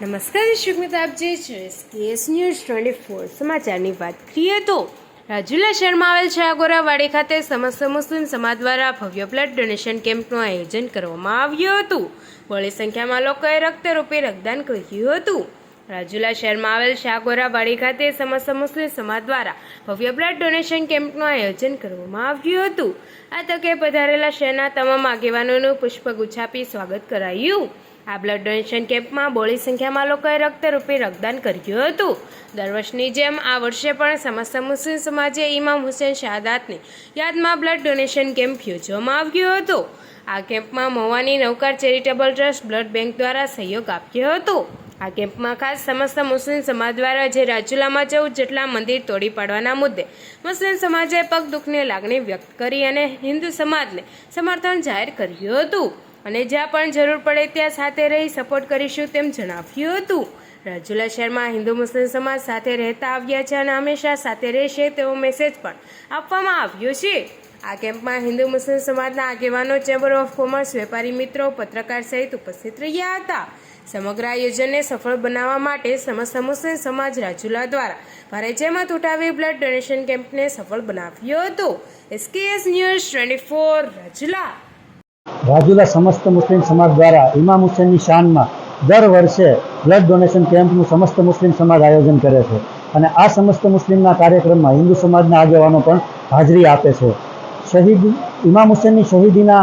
નમસ્કાર, દર્શક મિત્રો, આપ જે છે કેસ ન્યૂઝ ટ્વેન્ટી ફોર સમાચારની વાત કરીએ તો રાજુલા શહેરમાં આવેલ છે આગોરાવાડી ખાતે સમસ્ત મુસ્લિમ સમાજ દ્વારા ભવ્ય બ્લડ ડોનેશન કેમ્પનું આયોજન કરવામાં આવ્યું હતું. બળી સંખ્યામાં લોકોએ રક્તરૂપે રક્તદાન કર્યું હતું. રાજુલા શહેરમાં આવેલ શાગોરાવાડી ખાતે સમસ્ત મુસ્લિમ સમાજ દ્વારા ભવ્ય બ્લડ ડોનેશન કેમ્પનું આયોજન કરવામાં આવ્યું હતું. આ તકે પધારેલા શહેરના તમામ આગેવાનોનું પુષ્પગુચ્છ સ્વાગત કરાયું. આ બ્લડ ડોનેશન કેમ્પમાં બોળી સંખ્યામાં લોકોએ રક્તરૂપે રક્તદાન કર્યું હતું. દર વર્ષની જેમ આ વર્ષે પણ સમસ્ત મુસ્લિમ સમાજે ઇમામ હુસેન શહાદાતની યાદમાં બ્લડ ડોનેશન કેમ્પ યોજવામાં આવ્યો હતો. આ કેમ્પમાં મહુવાની Navkar charitable trust blood bank દ્વારા સહયોગ આપ્યો હતો. આ કેમ્પમાં ખાસ સમસ્ત મુસ્લિમ સમાજ દ્વારા જે રાજુલામાં ચૌદ જેટલા મંદિર તોડી પાડવાના મુદ્દે મુસ્લિમ સમાજે પગ દુઃખની લાગણી વ્યક્ત કરી અને હિન્દુ સમાજને સમર્થન જાહેર કર્યું હતું. અને જ્યાં પણ જરૂર પડે ત્યાં સાથે રહી સપોર્ટ કરીશું તેમ જણાવ્યું હતું. રાજુલા શહેરમાં હિન્દુ મુસ્લિમ સમાજ સાથે રહેતા આવ્યા છે અને હંમેશા સાથે રહેશે તેવો મેસેજ પણ આપવામાં આવ્યો છે. આ કેમ્પમાં હિન્દુ મુસ્લિમ સમાજના આગેવાનો ચેમ્બર ઓફ કોમર્સ વેપારી મિત્રો, પત્રકાર સહિત ઉપસ્થિત રહ્યા હતા. સમગ્ર આયોજનને સફળ બનાવવા માટે સમસ્ત મુસ્લિમ સમાજ રાજુલા દ્વારા ભારે જહેમત ઉઠાવી બ્લડ ડોનેશન કેમ્પને સફળ બનાવ્યો હતો. SKS news twenty four Rajula. Rajula સમસ્ત મુસ્લિમ સમાજ દ્વારા ઇમામ હુસેનની શાનમાં દર વર્ષે બ્લડ ડોનેશન કેમ્પનું સમસ્ત મુસ્લિમ સમાજ આયોજન કરે છે. અને આ સમસ્ત મુસ્લિમના કાર્યક્રમમાં હિન્દુ સમાજના આગેવાનો પણ હાજરી આપે છે. શહીદ ઇમામ હુસેનની શહીદીના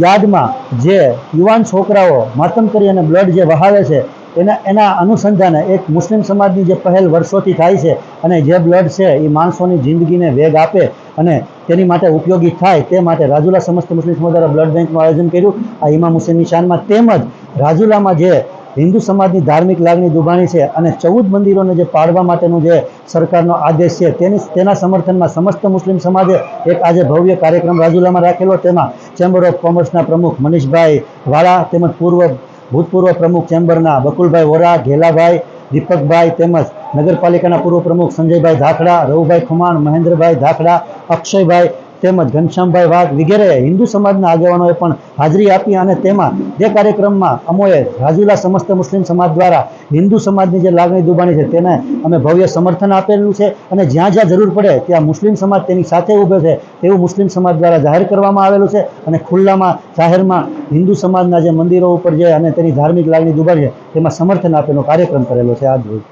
યાદમાં જે યુવાન છોકરાઓ માતમ કરી અને બ્લડ જે વહાવે છે, એના એના અનુસંધાને એક મુસ્લિમ સમાજની જે પહેલ વર્ષોથી થાય છે અને જે બ્લડ છે એ માણસોની જિંદગીને વેગ આપે અને તેની માટે ઉપયોગી થાય તે માટે રાજુલા સમસ્ત મુસ્લિમ સમાજ દ્વારા બ્લડ બેંકનું આયોજન કર્યું. આ ઇમામ હુસેનની શાનમાં તેમજ રાજુલામાં જે હિન્દુ સમાજની ધાર્મિક લાગણી દુભાણી છે અને ચૌદ મંદિરોને જે પાડવા માટેનો જે સરકારનો આદેશ છે તેની તેના સમર્થનમાં સમસ્ત મુસ્લિમ સમાજે એક આજે ભવ્ય કાર્યક્રમ રાજુલામાં રાખેલો. તેમાં ચેમ્બર ઓફ કોમર્સના પ્રમુખ મનીષભાઈ વાળા તેમજ પૂર્વ ભૂતપૂર્વ પ્રમુખ ચેમ્બરના બકુલભાઈ વોરા, ઘેલાભાઈ દીપકભાઈ તેમજ નગરપાલિકાના પૂર્વ પ્રમુખ સંજયભાઈ ધાખડા રવુભાઈ ખુમાણ મહેન્દ્રભાઈ ધાખડા અક્ષયભાઈ તેમજ ઘનશ્યામભાઈ વાઘ વગેરે હિન્દુ સમાજના આગેવાનોએ પણ હાજરી આપી અને તેમાં જે કાર્યક્રમમાં અમોએ રાજુલા સમસ્ત મુસ્લિમ સમાજ દ્વારા હિન્દુ સમાજની જે લાગણી દુબાણી છે તેને અમે ભવ્ય સમર્થન આપેલું છે અને જ્યાં જ્યાં જરૂર પડે ત્યાં મુસ્લિમ સમાજ તેની સાથે ઊભો છે તેવું મુસ્લિમ સમાજ દ્વારા જાહેર કરવામાં આવેલું છે અને ખુલ્લામાં જાહેરમાં હિન્દુ સમાજના જે મંદિરો ઉપર જે અને તેની ધાર્મિક લાગણી દુબાણી છે તેમાં સમર્થન આપેલો કાર્યક્રમ કરેલો છે આજ રોજ.